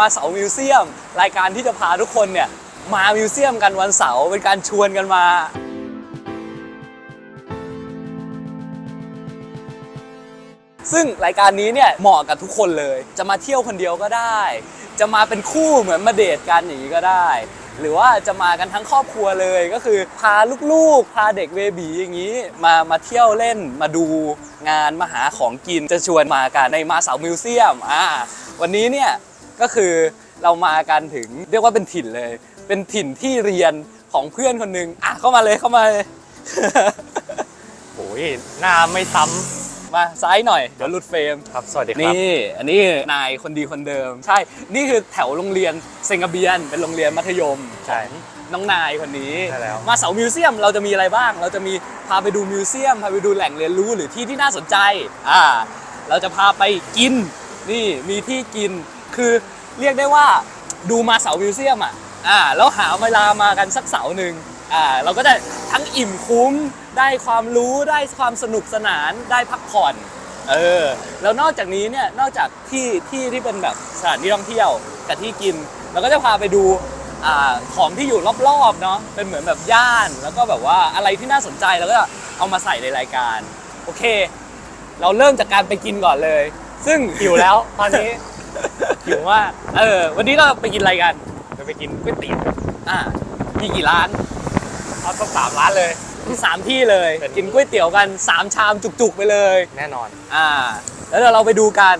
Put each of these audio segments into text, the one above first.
มาเสามิวเซียม รายการที่จะพาทุกคนเนี่ยมามิวเซียมกันวันเสาร์เป็นการชวนกันมาซึ่งรายการนี้เนี่ยเหมาะกับทุกคนเลย จะมาเที่ยวคนเดียวก็ได้ จะมาเป็นคู่เหมือนมาเดทกันอย่างนี้ก็ได้ หรือว่าจะมากันทั้งครอบครัวเลยก็คือพาลูกๆ พาเด็กเบบีอย่างนี้ มามาเที่ยวเล่นมาดูงานมาหาของกินจะชวนมากันในมาเสามิวเซียมอ่าวันนี้เนี่ย ก็คือเรามากันถึงเรียกว่าเป็นถิ่นเลย เป็นถิ่นที่เรียนของเพื่อนคนหนึ่งอะเข้ามาเลยเข้ามาเลย โอ้ยหน้าไม่ซ้มาซ้ายหน่อยเดี๋ยวหลุดเฟรมำครับ สวัสดีครับ นี่ อันนี้นายคนดีคนเดิม ใช่ นี่คือแถวโรงเรียนเซงกาเบียน เป็นโรงเรียนมัธยมใช่ น้องนายคนนี้ ใช่แล้ว มาเสามิวเซียมเราจะมีอะไรบ้าง เราจะมีพาไปดูมิวเซียม พาไปดูแหล่งเรียนรู้หรือที่ที่น่าสนใจ อ่า เราจะพาไปกิน นี่มีที่กิน คือเรียกได้ว่าดูมาเสามิวเซียมอะอ่าแล้วหาเวลามากันสักเสาร์หนึ่งอ่าเราก็ได้ทั้งอิ่มคุ้มได้ความรู้ได้ความสนุกสนานได้พักผ่อนเออแล้วนอกจากนี้เนี่ยนอกจากที่ที่ที่เป็นแบบสถานที่ท่องเที่ยวกับที่กินเราก็จะพาไปดูอ่าของที่อยู่รอบๆเนาะเป็นเหมือนแบบย่านแล้วก็แบบว่าอะไรที่น่าสนใจเราก็เอามาใส่ในรายการ โอเค เราเริ่มจากการไปกินก่อนเลย ซึ่งหิวแล้วตอนนี้ หิวมากเออ วันนี้เราไปกินอะไรกันจะไปกินก๋วยเตี๋ยวอ่ามีกี่ร้านเอาสักสามร้านเลย สามที่เลยเป็นกินก๋วยเตี๋ยวกันสามชามจุกๆไปเลย แน่นอน อ่า แล้วเดี๋ยวเราไปดูกัน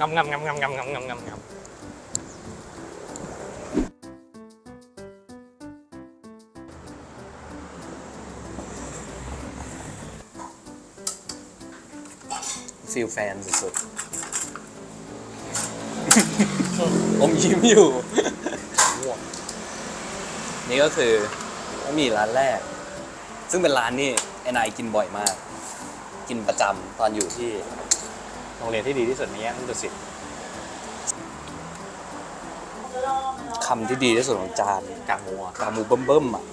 งำงำงำงำงำงำงำงำงฟิลแฟนสุดๆ อมยิ้มอยู่ นี่ก็คือมีร้านแรก ซึ่งเป็นร้านนี่ไอ้นายกินบ่อยมาก กินประจำตอนอยู่ที่ โรงเรียนที่ดีที่สุดในย่านดุสิตคำที่ดีที่สุดของจานกางมัวกาหมูเบิ่มๆอะ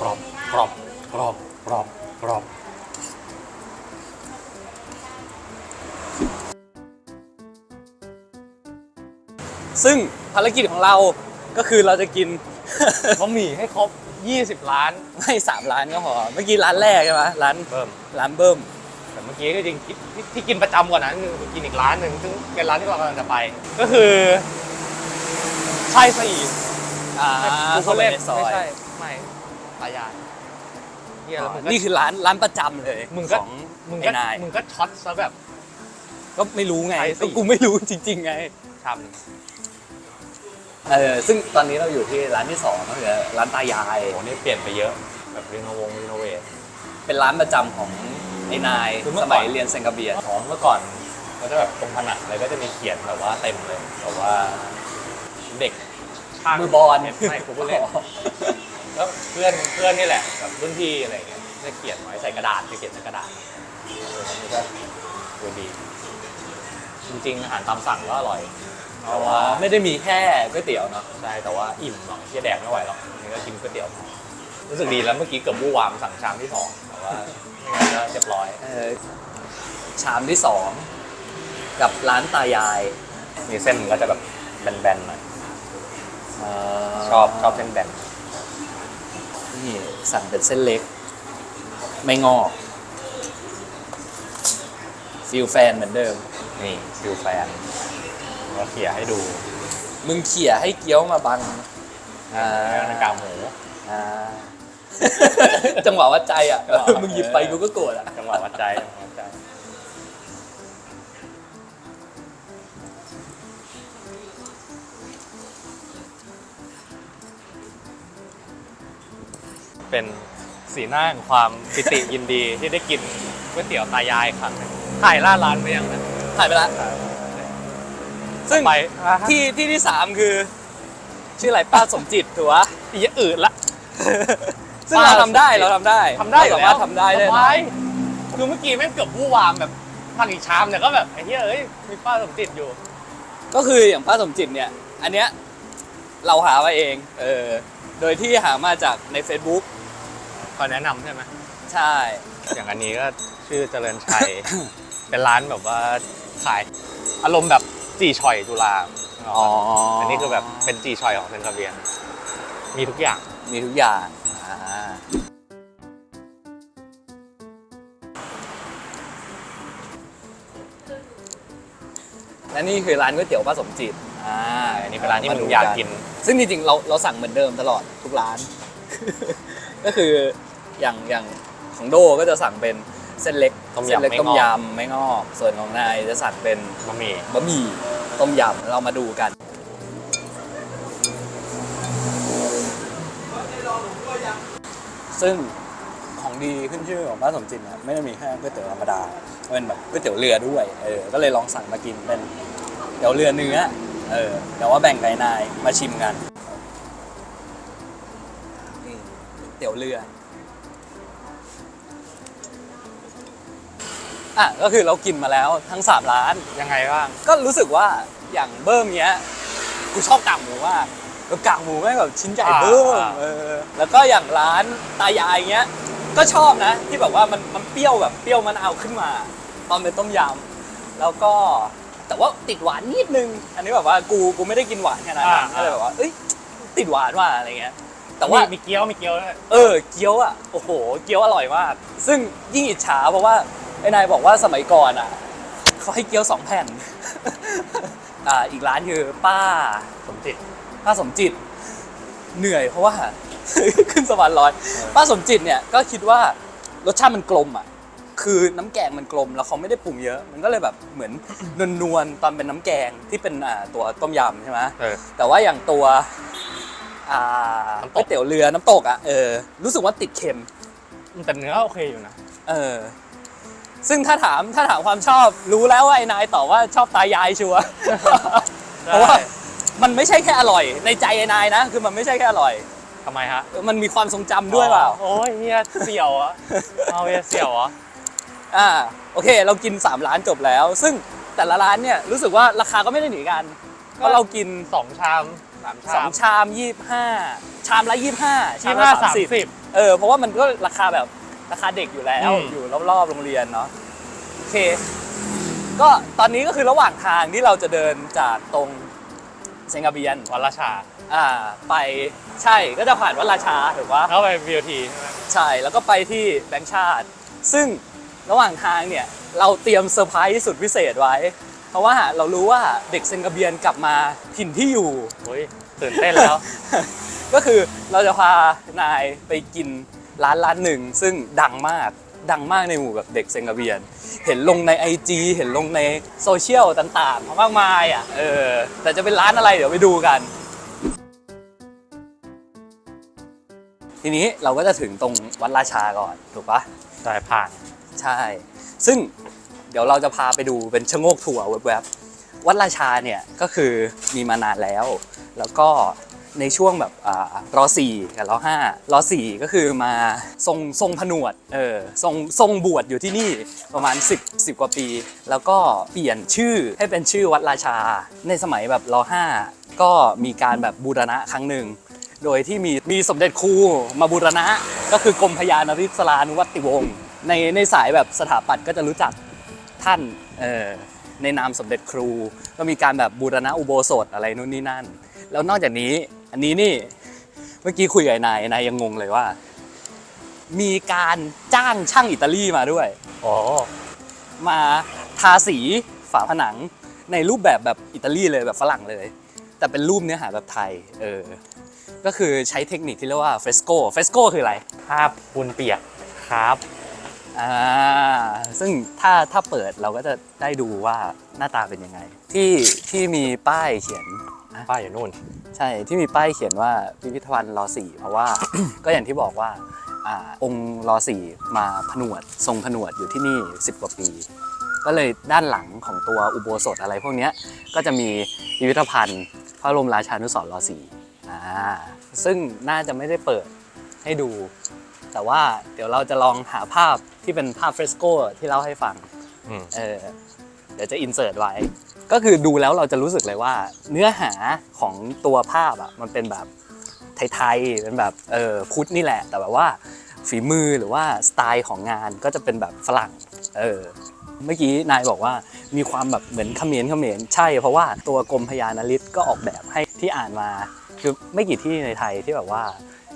กรอบกรอบกรอบกรอบกรอบ ซึ่งภารกิจของเราก็คือเราจะกิน บะหมี่ให้ครบ 20 ล้าน ไม่สามร้านก็พอเมื่อกี้ร้านแรกใช่ไหมร้านเบิ่ม ร้านเบิ่มแต่เมื่อกี้ก็จริงที่ที่ที่กินประจำกว่านั้นคือกินอีกร้านหนึ่งซึ่งเป็นร้านที่เรากำลังจะไป ก็คือใช่ซะอีกอ่ากูเข้าก็ไปเล่นในซอไม่ย ใช่ไม่ตายายเฮียแล้วมึงก็นี่คือร้านร้านประจำเลยมึงก็ของมึงไอ้ก็นายมึงก็ช็อตซะแบบ ก็ไม่รู้ไงใช่สิก็กูไม่รู้จริง ๆ ไง ชามหนึ่ง เออซึ่งตอนนี้เราอยู่ที่ร้านที่สองก็คือร้านตายาย โอ้โหนี่เปลี่ยนไปเยอะแบบรีโนวงรีโนเวท เป็นร้านประจำของไอ้นายคือเมื่สอก่มัอน ยเรียนเซนกาเบียของเมื่อก่อนก็จะแบบตรงผนังเลยก็จะมีเขียนแบบว่าเต็มเลยแบบว่าเด็กช่างมือบอลไม่กูพูดเล่นแล้วเพื่อนเพื่อนนี่แหละแบบรุ่นพี่อะไรอย่างเงี้ยจะเขียนไว้ใส่กระดาษจะเขียนใส่กระดาษเออมันก็ดูดี จริงๆอาหารตามสั่งก็อร่อย อ๋อไม่ได้มีแค่ก๋วยเตี๋ยวเนาะใช่แต่ว่าอิ่มหรอกที่แดกไม่ไหวหรอกอันนี้ก็กินก๋วยเตี๋ยวพอรู้สึกดีแล้วเมื่อกี้เกือบบู้วามสั่งชามที่สองแต่ว่าไม่งั้นก็เรียบร้อยเออชามที่สองกับร้านตายาย มีเส้นมันก็จะแบบแบนๆหน่อยเอ่อชอบชอบเส้นแบนนี่สั่งเป็นเส้นเล็ก ไม่งอกฟิลแฟนเหมือนเดิม นี่ซิลแฟน เราเขี่ยให้ดูมึงเขี่ยให้เกี๊ยวมาบังอ่าในกากหมู อ่า จังหวะวัดใจอะ จังหวะมึงหยิบไปกูก็โกรธอะ จังหวะวัดใจจังหวะวัดใจเป็นสีหน้าแห่งความปิติยินดีที่ได้กินก๋วยเตี๋ยวตายายครั้งหนึ่งถ่ายล่าร้านไปยังนะถ่ายไปละ ซึ่งไปที่ที่ที่สามคือ ชื่ออะไรป้าสมจิตถูกปะที่จะอืดละ ซึ่งเราทำได้เราทำได้ทำได้เราสามารถทำได้สเลยบายคือเมื่อกี้แม่งเกือบวู่วามแบบทางอีกชามเนี่ยก็แบบไอ้เหี้ยเอ้ยมีป้าสมจิตอยู่ ก็คืออย่างป้าสมจิตเนี่ย อันเนี้ยเราหามาเอง เออ โดยที่หามาจากใน Facebook ขอแนะนำใช่ไหม ใช่แอย่างอันนี้ก็ชื่อเจริญชัย เป็นร้านแบบว่าขายอารมณ์แบบ จีชอยจุฬาอ๋ออันนี้คือแบบเป็นจีชอยของเซนคาเบียน มีทุกอย่าง มีทุกอย่างอ่าและนี่คือร้านก๋วยเตี๋ยวป้าสมจิตอ่าอันนี้เป็นร้านที่มมึดูงอยากกิน ซึ่งจริงๆเราเราสั่งเหมือนเดิมตลอดทุกร้าน ก็คืออย่างอย่างของโดก็จะสั่งเป็นเส้นเล็กต้มยำเส้นเล็กไม่ต้มงอกยำไม่งอก ส่วนของนายจะสั่งเป็นบะหมี่บะหมี่ต้มยำเรามาดูกัน ซึ่งของดีขึ้นชื่อของป้าสมจิตเนี่ยไม่ได้มีแค่ก๋วยเตี๋ยวธรรมดาเป็นแบบก๋วยเตี๋ยวเรือด้วยเออก็เลยลองสั่งมากินเป็นเตี๋ยวเรือเนื้อเออเดี๋ยวว่าแบ่งไก่นายมาชิมกันนี่เตี๋ยวเรือ อะก็คือเรากินมาแล้วทั้งสามร้าน ยังไงบ้าง ก็รู้สึกว่าอย่างเบิ้มเนี้ยกูชอบกากหมูมากแล้วกากหมูแม่งแบบชิ้นใหญ่อ่าเบิ้มอ่า เออแล้วก็อย่างร้านตายายเงี้ย ก็ชอบนะ ที่แบบว่ามันมันเปรี้ยวแบบเปรี้ยวมะนาวขึ้นมา ตอนเป็นต้มยำแล้วก็แต่ว่าติดหวานนิดนึง อันนี้แบบว่ากูกูไม่ได้กินหวานขนาดนั้นก็เลยแบบว่าเอ้ยติดหวานว่ะอะไรเงี้ย แต่ว่า มีมีเกี๊ยวมีเกี๊ยวด้วย เออเกี๊ยวอะโอ้โห เกี๊ยวอร่อยมาก ซึ่งยิ่งอิจฉาเพราะว่าไอ้นายบอกว่าสมัยก่อนอะเขาให้เกี๊ยวสองแผ่น อ่าอีกร้านคือป้าสมจิต ป้าสมจิต เหนื่อยเพราะว่า ขึ้นสะพานลอย ป้าสมจิตเนี่ยก็คิดว่ารสชาติมันกลมอะ คือน้ำแกงมันกลมแล้วเขาไม่ได้ปรุงเยอะ มันก็เลยแบบเหมือน นวลๆตอนเป็นน้ำแกงที่เป็นอ่าตัวต้มยำใช่ไหมเออ แต่ว่าอย่างตัวอ่าน้ำตก ก๋วยเตี๋ยวเรือน้ำตกอะเออรู้สึกว่าติดเค็ม แต่เนื้อโอเคอยู่นะ เออ ซึ่งถ้าถามถ้าถามความชอบรู้แล้วว่าไอ้นายตอบว่าชอบตายายชัวร์ เพราะว่ามันไม่ใช่แค่อร่อย ในใจไอ้นายนะ คือมันไม่ใช่แค่อร่อย ทำไมฮะมันมีความทรงจำด้วยเปล่า โอ้ยเฮียเสี่ยวอะเอาเฮียเสี่ยวอะอ่าโอเค เรากิน 3 ร้านจบแล้ว ซึ่งแต่ละร้านเนี่ยรู้สึกว่าราคาก็ไม่ได้หนีกันเพราะเรากินสองชามสามชาม2ชาม 25 ชามละ 25 ชามยี่ละห้าสาม30สิบเออเพราะว่ามันก็ราคาแบบ ราคาเด็กอยู่แล้วอืม อยู่รอบๆโรงเรียนเนาะโอเค ก็ตอนนี้ก็คือระหว่างทางที่เราจะเดินจากตรงเซงกาเบียนวันละชาอ่าไปใช่ก็จะผ่านวัดราชาถูกปะ เข้าไป VOT ใช่ไหมใช่แล้วก็ไปที่แบงค์ชาติ ซึ่งระหว่างทางเนี่ย เราเตรียมเซอร์ไพรส์สุดพิเศษไว้ เพราะว่าเรารู้ว่าเด็กเซงกาเบียนกลับมาถิ่นที่อยู่ โอ้ยตื่นเต้นแล้ว ก็คือเราจะพานายไปกิน ร้านร้านหนึ่งซึ่งดังมากดังมากในหมู่แบบเด็กเซงกาเบียน เห็นลงใน IG เห็นลงในโซเชียลต่างๆมากมายอะเออแต่จะเป็นร้านอะไรเดี๋ยวไปดูกัน ทีนี้เราก็จะถึงตรงวัดราชาก่อนถูกปะได้ผ่านใช่ ซึ่งเดี๋ยวเราจะพาไปดูเป็นชะโงกถั่วแวบๆวัดราชาเนี่ยก็คือมีมานานแล้ว แล้วก็ ในช่วงแบบรอสี่กับรอห้ารอสี่ก็คือมาทรงทรงผนวดเออทรงทรงบวชอยู่ที่นี่ประมาณ 10 10 กว่าปี แล้วก็เปลี่ยนชื่อให้เป็นชื่อวัดราชา ในสมัยแบบรอห้าก็มีการแบบบูรณะครั้งหนึ่งโดยที่มีมีสมเด็จครูมาบูรณะ ก็คือกรมพยานริศรานุวัติวงศ์ในในสายแบบสถาปัตย์ก็จะรู้จักท่านเออในนามสมเด็จครู ก็มีการแบบบูรณะอุโบสถอะไรนู่นนี่นั่น แล้วนอกจากนี้ อันนี้นี่ เมื่อกี้คุยกับไอ้นายนายยังงงเลยว่า มีการจ้างช่างอิตาลีมาด้วยโอ้มาทาสีฝาผนังในรูปแบบแบบอิตาลีเลยแบบฝรั่งเลย แต่เป็นรูปเนื้อหาแบบไทย เออ ก็คือใช้เทคนิคที่เรียกว่าเฟสโกเฟสโกคืออะไร ภาพปูนเปียกครับ อ่า ซึ่งถ้าถ้าเปิดเราก็จะได้ดูว่าหน้าตาเป็นยังไง ที่ที่มีป้ายเขียน ป้ายอยู่นู่น ใช่ที่มีป้ายเขียนว่าพิพิธภัณฑ์รอสี่เพราะว่า ก็อย่างที่บอกว่าอ่าองค์รอสี่มาผนวด ทรงผนวดอยู่ที่นี่ 10 กว่าปี ก็เลยด้านหลังของตัวอุโบสถอะไรพวกเนี้ยก็จะมีพิพิธภัณฑ์ พระบรมราชานุสรณ์รอสี่อ่าซึ่งน่าจะไม่ได้เปิดให้ดู แต่ว่าเดี๋ยวเราจะลองหาภาพที่เป็นภาพเฟรสโกที่เล่าให้ฟังอืมเออเดี๋ยวจะอินเสิร์ตไว้ ก็คือดูแล้วเราจะรู้สึกเลยว่า เนื้อหาของตัวภาพอะมันเป็นแบบไทยๆเป็นแบบเออพุทธนี่แหละ แต่แบบว่าฝีมือหรือว่าสไตล์ของงานก็จะเป็นแบบฝรั่งเออเมื่อกี้นายบอกว่ามีความแบบเหมือนเขมรเขมรใช่ เพราะว่าตัวกรมพยานาริศก็ออกแบบให้ที่อ่านมา คือไม่กี่ที่ในไทยที่แบบว่า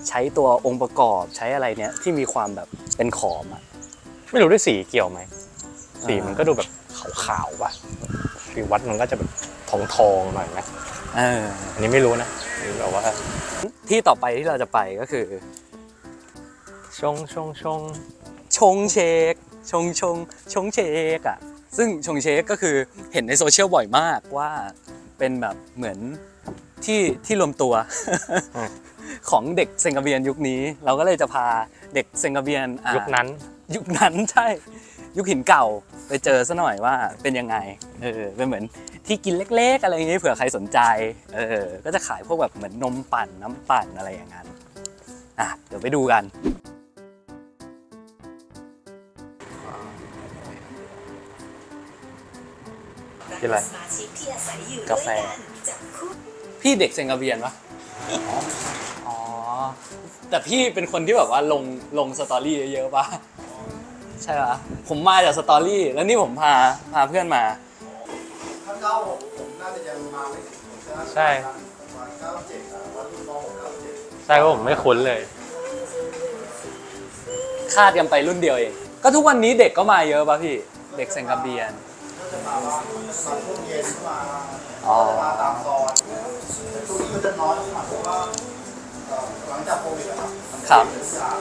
ใช้ตัวองค์ประกอบใช้อะไรเนี้ยที่มีความแบบเป็นขอมอะไม่รู้ด้วยสีเกี่ยวไหมสีมันก็ดูแบบขาวๆป่ะ คือวัดมันก็จะแบบทองทองๆหน่อยไหมเอออันนี้ไม่รู้นะหรือแบบว่า ที่ต่อไปที่เราจะไปก็คือ ชงชงชงชงเชกชงชงชงเชกอะ ซึ่งชงเชกก็คือเห็นในโซเชียลบ่อยมากว่าเป็นแบบเหมือนที่ที่รวมตัวของเด็กเซงกาเบียนยุคนี้ เราก็เลยจะพาเด็กเซงกาเบียนอะยุคนั้น ยุคนั้นใช่ ยุคหินเก่า ไปเจอซะหน่อยว่าเป็นยังไง เออ เป็นเหมือนที่กินเล็กๆ อะไรอย่างงี้เผื่อใครสนใจ เออ ก็จะขายพวกแบบเหมือนนมปั่นน้ำปั่นอะไรอย่างนั้น อะ เดี๋ยวไปดูกัน กินอะไรสมาชิกาแฟ พี่เด็กเซงกาเบียนปะอ๋อ แต่พี่เป็นคนที่แบบว่าลงลงสตอรี่เยอะๆปะ ใช่ปะผมมาจากสตอรี่แล้วนี่ผมพาพาเพื่อนมา ถ้าเก้าหกผมน่าจะยังมาไม่ถึงผมจะน่าจะใช่ ประมาณเก้าเจ็ดอะวันรุ่นมหกเก้าเจ็ดใช่ว่าผมไม่คุ้นเลย คาดกันไปรุ่นเดียวเอง ก็ทุกวันนี้เด็กก็มาเยอะป่ะพี่ เด็กเซงกาเบียน ก็จะมาว่ามาช่วงเย็นมาอ๋อจะมาตามซอยแต่ช่วงนี้มันจะน้อยมากเพราะว่าเอ่อหลังจากโควิดอะครับมันครับเด็กจาก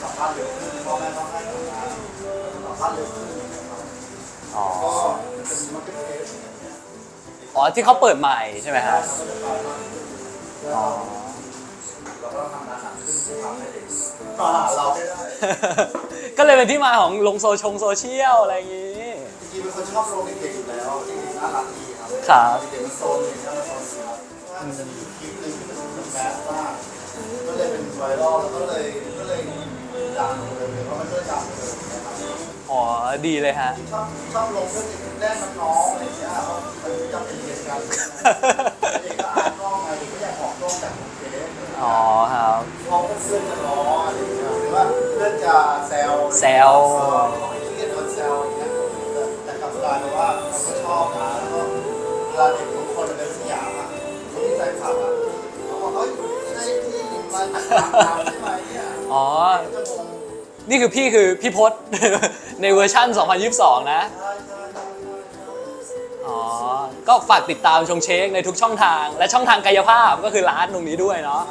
เด็กก็กลับบ้านเร็วขึ้นพ่อแม่ต้องให้ทำงานสัมภาษณ์เร็วขึ้นอ๋อก็จะมีมาร์เก็ตเพลสอ๋อที่เขาเปิดใหม่ใช่ไหมฮะก็จะไปมากขึ้นแล้วอ๋อเราก็ทำงานหนักขึ้นทำให้เด็กมาหาเราให้ได้ก็เลยเป็นที่มาของลงโซชงโซเชียลอะไรอย่างงี้จริงๆเป็นคนชอบลงเด็กๆอยู่แล้วจริงๆน่ารักดีครับครับเด็กมันโซนอย่างเงี้ยมันโซนครับว่ามันจะมีคลิปหนึ่งที่มันเป็นแบดมากก็เลยเป็นไวรัลแล้วก็เลยก็เลย ดังเลยเพราะมันก็เลยดังเลยนะครับอ๋อดีเลยฮะ ชอบชอบลงเพื่อแกล้งน้องๆอะไรอย่างเงี้ยเพราะมันจำเป็นเหตุการณ์เด็กก็อ่านกล้องไงเด็กก็อยากออกกล้องจากเด็กอ๋อครับพอเพื่อนจะล้ออะไรอย่างเงี้ยหรือว่าเพื่อนจะแซวแซวที่เรียนคนแซวอย่างเงี้ยแต่แต่กลับกลายเป็นว่าเราก็ชอบนะแล้วก็เวลาเด็กบางคนเป็นสยามอะเขาที่ใส่ผับอะเขาบอกเฮ้ยใช่ที่มาจากต่างดาวใช่ไหมเนี่ย อ๋อจะงงนี่คือพี่คือพี่พศ ในเวอร์ชั่น 2022 นะใช่ใช่ใช่อ๋อ ก็ฝากติดตามชงเชคในทุกช่องทาง และช่องทางกายภาพก็คือร้านตรงนี้ด้วยเนาะ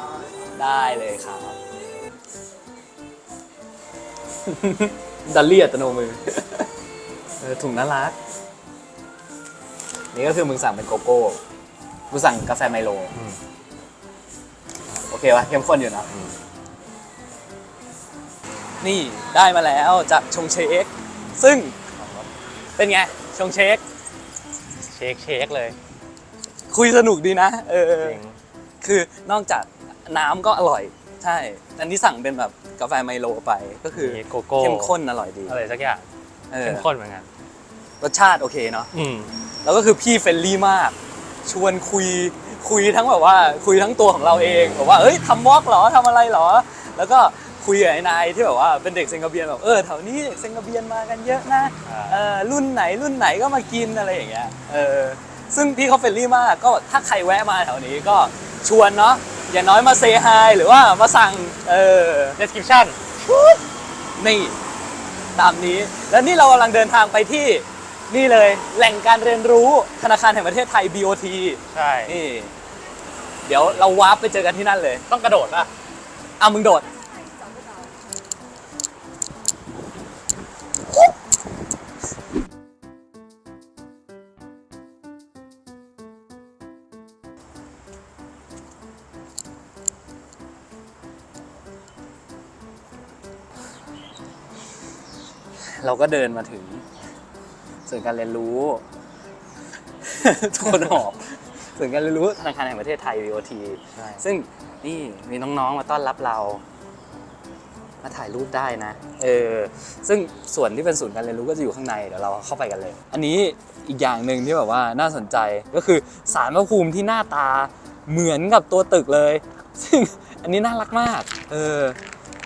ได้เลยครับ ดัลลี่อัตโนมือเออถุงน่ารัก นี่ก็คือมึงสั่งเป็นโกโก้ กูสั่งกาแฟไมโลอืมโอเควะเข้มข้นอยู่นะ นี่ได้มาแล้วจากชงเชค ซึ่งเป็นไงชงเชค เช็คเช็คเลยคุยสนุกดีนะ เออ จริงคือนอกจากน้ำก็อร่อย ใช่อันนี้สั่งเป็นแบบกาแฟไมโลไปก็คือมีโกโก้เข้มข้นอร่อยดีอะไรสักอย่างเออเข้มข้นเหมือนกันรสชาติโอเคเนาะอืมแล้วก็คือพี่เฟรนลี่มาก ชวนคุยคุยทั้งแบบว่า คุยทั้งตัวของเราเองแบบว่าเอ้ยทำวอล์กเหรอทำอะไรเหรอ แล้วก็ คุยกับไอ้นายที่แบบว่าเป็นเด็กเซงกาเบียนแบบเออแถวนี้เด็กเซงกาเบียนมากันเยอะนะอ่าเออรุ่นไหนรุ่นไหนก็มากินอะไรอย่างเงี้ยเออซึ่งพี่เขาเฟรนลี่มากก็ถ้าใครแวะมาแถวนี้ก็ชวนเนาะอย่างน้อยมาเซฮายหรือว่ามาสั่งเออ description นี่ตามนี้ แล้วนี่เรากำลังเดินทางไปที่นี่เลยแหล่งการเรียนรู้ธนาคารแห่งประเทศไทย BOT ใช่นี่เดี๋ยวเราวาร์ปไปเจอกันที่นั่นเลย ต้องกระโดดป่ะอะมึงโดด เราก็เดินมาถึงส่วนย์การเรียนรู้ ทุกคนหอบส่วนย์การเรียนรู้ธนาคารแห่งประเทศไทย BOT ใช่ ซึ่งนี่มีน้องๆมาต้อนรับเรา มาถ่ายรูปได้นะเออซึ่งส่วนที่เป็นศูนย์การเรียนรู้ก็จะอยู่ข้างในเดี๋ยวเราเข้าไปกันเลย อันนี้อีกอย่างหนึ่งที่แบบว่าน่าสนใจก็คือสารพระภูมิที่หน้าตาเหมือนกับตัวตึกเลย ซึ่งอันนี้น่ารักมาก เออ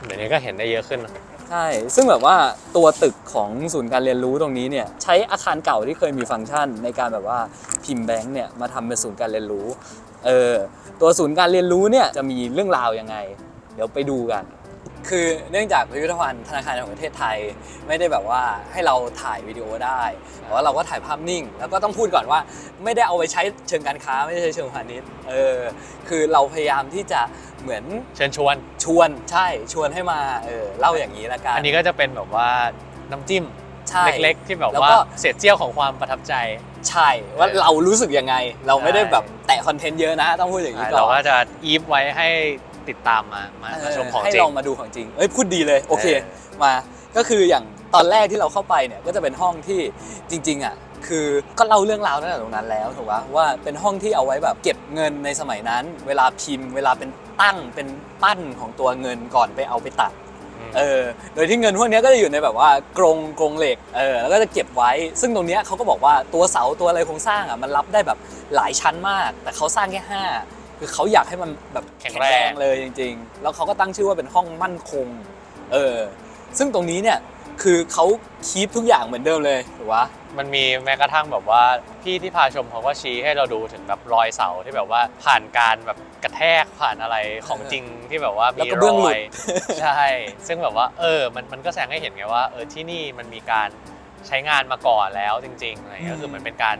เดี๋ยวนี้ก็เห็นได้เยอะขึ้นนะ ใช่ ซึ่งแบบว่าตัวตึกของศูนย์การเรียนรู้ตรงนี้เนี่ยใช้อาคารเก่าที่เคยมีฟังก์ชัน ในการแบบว่าพิมพ์แบงค์เนี่ยมาทำเป็นศูนย์การเรียนรู้ เออตัวศูนย์การเรียนรู้เนี่ยจะมีเรื่องราวยังไง เดี๋ยวไปดูกันคือเนื่องจากพิพิธภัณฑ์ธนาคารแห่งประเทศไทย ไม่ได้แบบว่าให้เราถ่ายวิดีโอได้แต่ว่าเราก็ถ่ายภาพนิ่ง แล้วก็ต้องพูดก่อนว่า ไม่ได้เอาไปใช้เชิงการค้าไม่ใช่เชิงพาณิชย์เออคือเราพยายามที่จะ เหมือนเชิญชวน ชวนใช่ชวนให้มาเออเล่าอย่างนี้ละกันอันนี้ก็จะเป็นแบบว่าน้ำจิ้มใช่ เล็กๆ ที่แบบแล้วว่าก็ เศษเสี้ยวของความประทับใจ ใช่ว่าเออเรารู้สึกยังไง เราไม่ได้ใช่แบบแตะคอนเทนต์เยอะนะ ต้องพูดอย่างนี้ก่เราอนก็จะอีฟไว้ให้ติดตามมามาเอมาอชมของให้จริลงองมาดูของจริงเอ้ยพูดดีเลยโอเคเออมาก็คืออย่างตอนแรกที่เราเข้าไปเนี่ยก็จะเป็นห้องที่จริงๆอะคือก็เล่าเรื่องราวตั้งแต่ตรงนั้นแล้วถูกปะว่าเป็นห้องที่เอาไว้แบบเก็บเงินในสมัยนั้น เวลาพิมพ์ เวลาเป็น ตั้งเป็นปั้นของตัวเงินก่อนไปเอาไปตัดเออโดยที่เงินพวกเนี้ยก็จะอยู่ในแบบว่ากรงกรงเหล็กเออแล้วก็จะเก็บไว้ ซึ่งตรงเนี้ยเขาก็บอกว่าตัวเสาตัวอะไรโครงสร้างอะมันรับได้แบบหลายชั้นมาก แต่เขาสร้างแค่ห้าคือเขาอยากให้มันแบบแข็งแรงเลยจริง ๆ แล้วเขาก็ตั้งชื่อว่าเป็นห้องมั่นคงเออซึ่งตรงนี้เนี่ย คือเขาคีปทุกอย่างเหมือนเดิมเลยถูกปะมันมีแม้กระทั่งแบบว่าพี่ที่พาชมเขาก็ชี้ให้เราดูถึงแบบรอยเสาที่แบบว่าผ่านการแบบกระแทกผ่านอะไรของจริงที่แบบว่าแล้วมีก็รเบื้องหลุอด ยใช่ ซึ่งแบบว่าเออมันมันก็แสดงให้เห็นไงว่าเออที่นี่มันมีการใช้งานมาก่อนแล้วจริงๆอะไรเงี้ยอืม คือเหมือนเป็นการ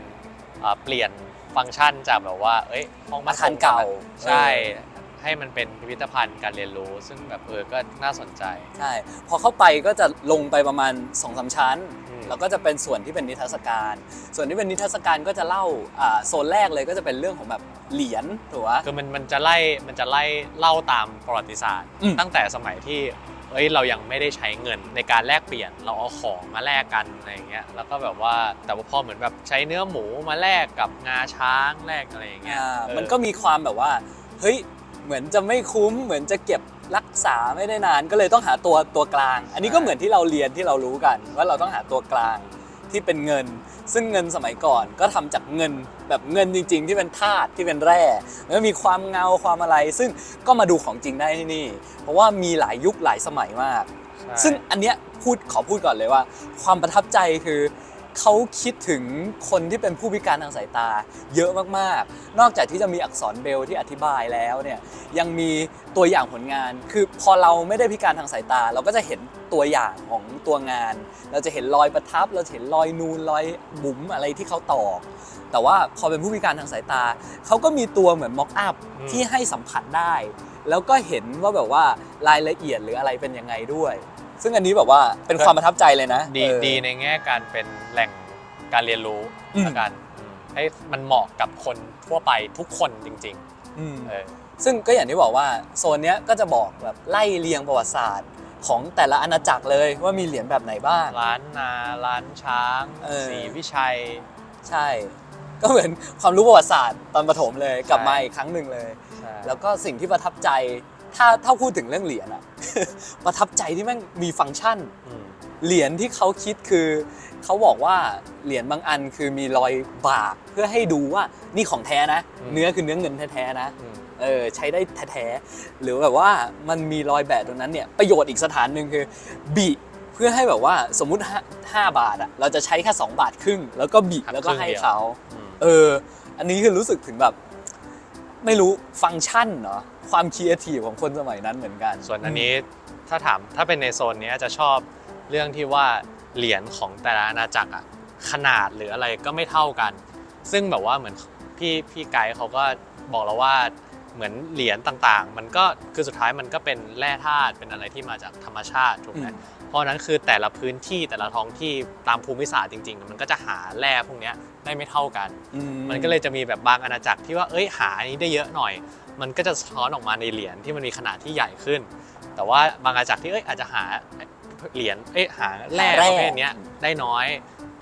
อ่าเปลี่ยนฟังก์ชันจากแบบว่าเอ้ยห้องอาคารเก่า ใช่เออ ให้มันเป็นพิพิธภัณฑ์การเรียนรู้ ซึ่งแบบเออก็น่าสนใจ ใช่ พอเข้าไปก็จะลงไปประมาณ2อสชั้น อืม แล้วก็จะเป็นส่วนที่เป็นนิทรรศการ ส่วนที่เป็นนิทรรศการก็จะเล่าอ่าโซนแรกเลยก็จะเป็นเรื่องของแบบเหรียญถูกปะ คือมันมันจะไล่มันจะไล่เล่าตามประวัติศาสตร์ อืม ตั้งแต่สมัยที่เอ้ยเรายังไม่ได้ใช้เงินในการแลกเปลี่ยนเราเอาของมาแลกกันอะไรอย่างเงี้ยแล้วก็แบบว่าแต่ว่าพอเหมือนแบบใช้เนื้อหมูมาแลกกับงาช้างแลกอะไรอย่างเงี้ยอ่าเออมันก็มีความแบบว่า เฮ้ย เหมือนจะไม่คุ้ม เหมือนจะเก็บรักษาไม่ได้นาน ก็เลยต้องหาตัวตัวกลาง อันนี้ก็เหมือนที่เราเรียนที่เรารู้กัน ว่าเราต้องหาตัวกลางที่เป็นเงิน ซึ่งเงินสมัยก่อนก็ทำจากเงินแบบเงินจริง ๆ ที่เป็นธาตุที่เป็นแร่แล้วมีความเงาความอะไร ซึ่งก็มาดูของจริงได้ที่นี่ เพราะว่ามีหลายยุคหลายสมัยมากใช่ซึ่งอันเนี้ยพูดขอพูดก่อนเลยว่า ความประทับใจคือ เขาคิดถึงคนที่เป็นผู้พิการทางสายตา เยอะมากๆ นอกจากที่จะมีอักษรเบรลที่อธิบายแล้วเนี่ยยังมีตัวอย่างผลงาน คือพอเราไม่ได้พิการทางสายตา เราก็จะเห็นตัวอย่างของตัวงาน เราจะเห็นรอยประทับ เราจะเห็นรอยนูนรอยบุ๋มอะไรที่เขาตอก แต่ว่าพอเป็นผู้พิการทางสายตาเขาก็มีตัวเหมือนม็อกอัพอืมที่ให้สัมผัสได้ แล้วก็เห็นว่าแบบว่ารายละเอียดหรืออะไรเป็นยังไงด้วย ซึ่งอันนี้แบบว่าเป็นความประทับใจเลยนะดีเออ ดีในแง่การเป็นแหล่งการเรียนรู้อืม ละกันอืมให้มันเหมาะกับคนทั่วไปทุกคนจริงอืม ๆเออ ซึ่งก็อย่างที่บอกว่าโซนเนี้ยก็จะบอกแบบไล่เรียงประวัติศาสตร์ของแต่ละอาณาจักรเลยว่ามีเหรียญแบบไหนบ้าง ร้านนาร้านช้างเออ ศรีวิชัย ใช่ ก็เหมือนความรู้ประวัติศาสตร์ตอนประถมเลยกลับมาใช่อีกครั้งหนึ่งเลยใช่แล้วก็สิ่งที่ประทับใจถ้าถ้าพูดถึงเรื่องเหรียญอะ ประทับใจที่แม่งมีฟังก์ชันอืมเหรียญที่เขาคิดคือ เขาบอกว่าเหรียญบางอันคือมีรอยบากเพื่อให้ดูว่านี่ของแท้นะ เนื้อคือเนื้อเงินแท้ๆนะอืมเออใช้ได้แท้ๆหรือแบบว่ามันมีรอยแบะตรงนั้นเนี่ยประโยชน์อีกสถานหนึ่งคือบิเพื่อให้แบบว่าสมมุติ5 5บาทอะเราจะใช้แค่ 2 บาทครึ่ง แล้วก็บิหักแล้วก็ให้ครึ่งเดียวเขาอืมเอออันนี้คือรู้สึกถึงแบบ ไม่รู้ฟังก์ชันเนาะ ความครีเอทีฟของคนสมัยนั้นเหมือนกัน ส่วนอันนี้ถ้าถามถ้าเป็นในโซนเนี้ยจะชอบเรื่องที่ว่าเหรียญของแต่ละอาณาจักรอะขนาดหรืออะไรก็ไม่เท่ากัน ซึ่งแบบว่าเหมือนพี่พี่ไกด์เขาก็บอกเราว่าเหมือนเหรียญต่างๆ มันก็คือสุดท้ายมันก็เป็นแร่ธาตุเป็นอะไรที่มาจากธรรมชาติถูกไหมอืมเพ ราะฉะนั้นคือแต่ละพื้นที่แต่ละท้องที่ตามภูมิศาสตร์จริงๆ มันก็จะหาแร่พวกเนี้ยได้ไม่เท่ากันอืมันก็เลยจะมีแบบบางอาณาจักรที่ว่าเอ้ยหาอันนี้ได้เยอะหน่อย มันก็จะสะท้อนออกมาในเหรียญที่มันมีขนาดที่ใหญ่ขึ้น แต่ว่าบางอาณาจักรที่เอ้ยอาจจะหาเหรียญเอ้ยหาแร่ประเภทเนี้ยได้น้อย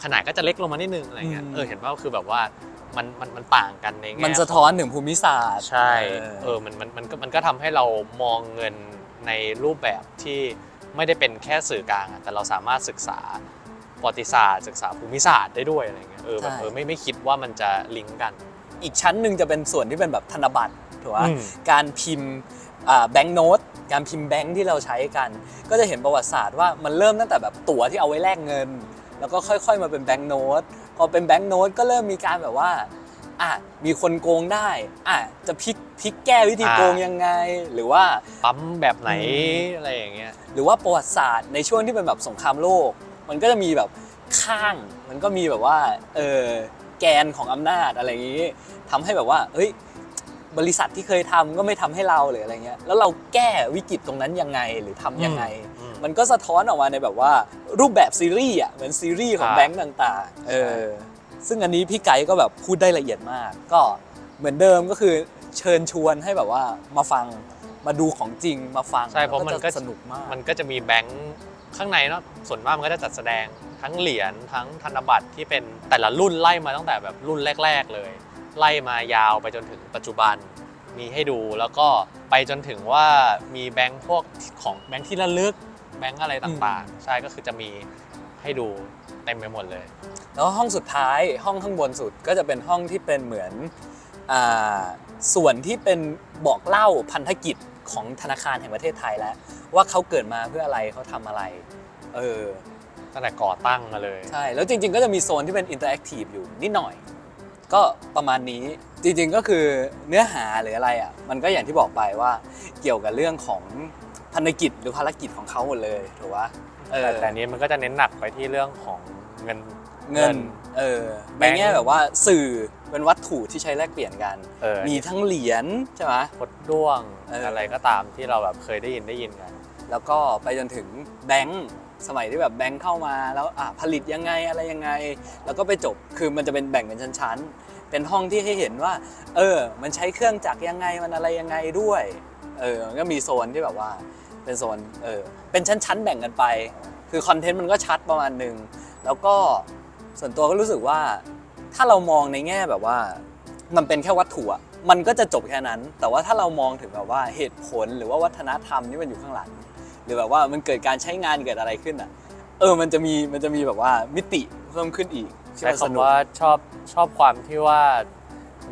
ขนาดก็จะเล็กลงมานิดนึงอะไรเงี้ยเออเห็นว่าคือแบบว่ามันมันมันต่างกันในแง่มันสะท้อนถึงภูมิศาสตร์ใช่เออเออมันมันมันก็มันก็ทำให้เรามองเงินในรูปแบบที่ ไม่ได้เป็นแค่สื่อกลางอะแต่เราสามารถศึกษาประวัติศาสตร์ ศึกษาภูมิศาสตร์ได้ด้วยอะไรเงี้ยเออแบบใช่ เออไม่ไม่คิดว่ามันจะลิงก์กัน อีกชั้นหนึ่งจะเป็นส่วนที่เป็นแบบธนบัตรถูกไหมอืม การพิมพ์แบงก์โน้ตการพิมพ์แบงค์ที่เราใช้กัน ก็จะเห็นประวัติศาสตร์ว่ามันเริ่มตั้งแต่แบบตั๋วที่เอาไว้แลกเงิน แล้วก็ค่อย ๆ มาเป็นแบงค์โน้ตพอเป็นแบงค์โน้ตก็เริ่มมีการแบบว่า อะมีคนโกงได้อะจะพลิกพลิกแก้วิธีโกงยังไง หรือว่าปั๊มแบบไหนอืมอะไรอย่างเงี้ยหรือว่าประวัติศาสตร์ในช่วงที่เป็นแบบสงครามโลก มันก็จะมีแบบข้าง มันก็มีแบบว่าเออแกนของอำนาจอะไรอย่างนี้ทำให้แบบว่าเฮ้ยบริษัทที่เคยทำก็ไม่ทำให้เราหรืออะไรเงี้ย แล้วเราแก้วิกฤตตรงนั้นยังไงหรือทำยังไงอืมมันก็สะท้อนออกมาในแบบว่ารูปแบบซีรีส์อะเหมือนซีรีส์ของอ่าแบงก์ต่างๆ เออ ซึ่งอันนี้พี่ไก่ก็แบบพูดได้ละเอียดมาก ก็เหมือนเดิมก็คือเชิญชวนให้แบบว่ามาฟังมาดูของจริงมาฟังใช่เพราะมันก็จสนุกมาก มันก็จะมีแบงค์ข้างในเนาะส่วนมากมันก็จะจัดแสดงทั้งเหรียญทั้งธนบัตรที่เป็นแต่ละรุ่นไล่มาตั้งแต่แบบรุ่นแรก ๆ เลย ไล่มายาวไปจนถึงปัจจุบันมีให้ดูแล้วก็ไปจนถึงว่ามีแบงค์พวกของแบงค์ที่ระลึกแบงค์อะไรต่างๆ ใช่ก็คือจะมีให้ดู เต็มไปหมดเลย แล้วห้องสุดท้ายห้องข้างบนสุดก็จะเป็นห้องที่เป็นเหมือนอ่าส่วนที่เป็นบอกเล่าพันธกิจของธนาคารแห่งประเทศไทยแล้ว ว่าเขาเกิดมาเพื่ออะไรเขาทำอะไร เออ ตั้งแต่ก่อตั้งมาเลย ใช่ แล้วจริงๆ ก็จะมีโซนที่เป็นอินเตอร์แอคทีฟอยู่นิดหน่อย ก็ประมาณนี้จริงๆก็คือเนื้อหาหรืออะไรอะ มันก็อย่างที่บอกไปว่าเกี่ยวกับเรื่องของ พันธกิจหรือภารกิจของเขาหมดเลยถูกปะเออแต่แต่อันนี้มันก็จะเน้นหนักไปที่เรื่องของเงิน เงิน เออแบในงค์ แง่แบบว่าสื่อเป็นวัตถุที่ใช้แลกเปลี่ยนกัน เออมีทั้งเหรียญใช่ไหม พดด้วงเอออ อะไรก็ตามที่เราแบบเคยได้ยินได้ยินกัน แล้วก็ไปจนถึงแบงค์สมัยที่แบบแบงค์เข้ามาแล้วอะผลิตยังไงอะไรยังไง แล้วก็ไปจบคือมันจะเป็นแบ่งเป็นชั้นๆ เป็นห้องที่ให้เห็นว่า เออ มันใช้เครื่องจักรยังไงมันอะไรยังไงด้วยเออมันก็มีโซนที่แบบว่า เป็นโซนเออเป็นชั้นๆแบ่งกันไป คือคอนเทนต์มันก็ชัดประมาณหนึ่งแล้วก็ส่วนตัวก็รู้สึกว่า ถ้าเรามองในแง่แบบว่า มันเป็นแค่วัตถุอะมันก็จะจบแค่นั้น แต่ว่าถ้าเรามองถึงแบบว่าเหตุผลหรือว่าวัฒนธรรมที่มันอยู่ข้างหลัง หรือแบบว่ามันเกิดการใช้งานเกิดอะไรขึ้นอะเออมันจะมีมันจะมีแบบว่ามิติเพิ่มขึ้นอีกที่ใช้มันสนุคำว่าชอบชอบความที่ว่า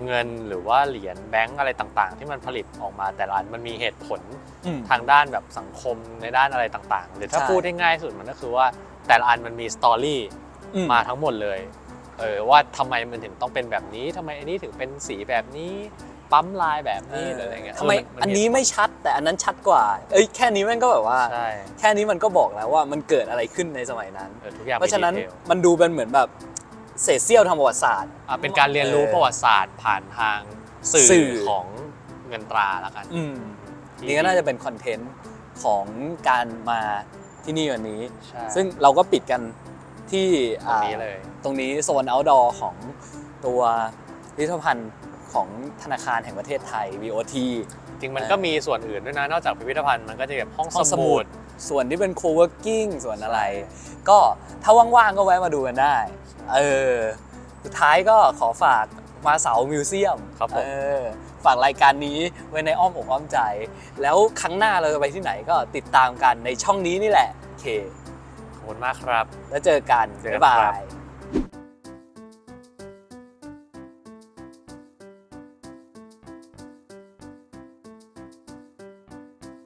เงินหรือว่าเหรียญแบงก์อะไรต่างๆ ที่มันผลิตออกมาแต่ละอันมันมีเหตุผลอืม ทางด้านแบบสังคมในด้านอะไรต่างๆ หรือถ้าใช่ พูดได้ง่ายสุดมันก็คือว่าแต่ละอันมันมีสตอรี่ อืมาทั้งหมดเลย เออว่าทำไมมันถึงต้องเป็นแบบนี้ทำไมอันนี้ถึงเป็นสีแบบนี้ ปั๊มลายแบบเอนี้อหรืออะไรเงี้ยทำไมเมัอันนี้ไม่ชัดแต่อันนั้นชัดกว่า เอ้ยแค่นี้มันก็แบบว่า ใช่แค่นี้มันก็บอกแล้วว่ามันเกิดอะไรขึ้นในสมัยนั้น เออทุกอย่างเพราะฉะนั้นมีดีทลมันดูเป็นเหมือนแบบ เศษเสี้ยวทางประวัติศาสตร์ อะเป็นการเรียนรู้เออประวัติศาสตร์ผ่านทางสื่สื่อ อของเงินตราแล้วกัน อืมที่ นี่ก็น่าจะเป็นคอนเทนต์ของการมาที่นี่วันนี้ ใช่ซึ่งเราก็ปิดกันที่ตรงอ่านี้เลย ตรงนี้โซน outdoor ของตัวพิพิธภัณฑ์ของธนาคารแห่งประเทศไทย VOT จริงมันเออก็มีส่วนอื่นด้วยนะ นอกจากพิพิธภัณฑ์มันก็จะแบบห้องห้องสสมุมุดด ส่วนที่เป็น co-working ส่วนอะไร ก็ถ้าว่างๆก็แวะมาดูกันได้ เออ สุดท้ายก็ขอฝากมาเสามิวเซียมครับผมเออฝากรายการนี้ไว้ในอ้อมอกอ้อมใจ แล้วครั้งหน้าเราจะไปที่ไหนก็ติดตามกันในช่องนี้นี่แหละโอเค ขอบคุณมากครับ แล้วเจอกันเจอกันบ๊ายบาครับย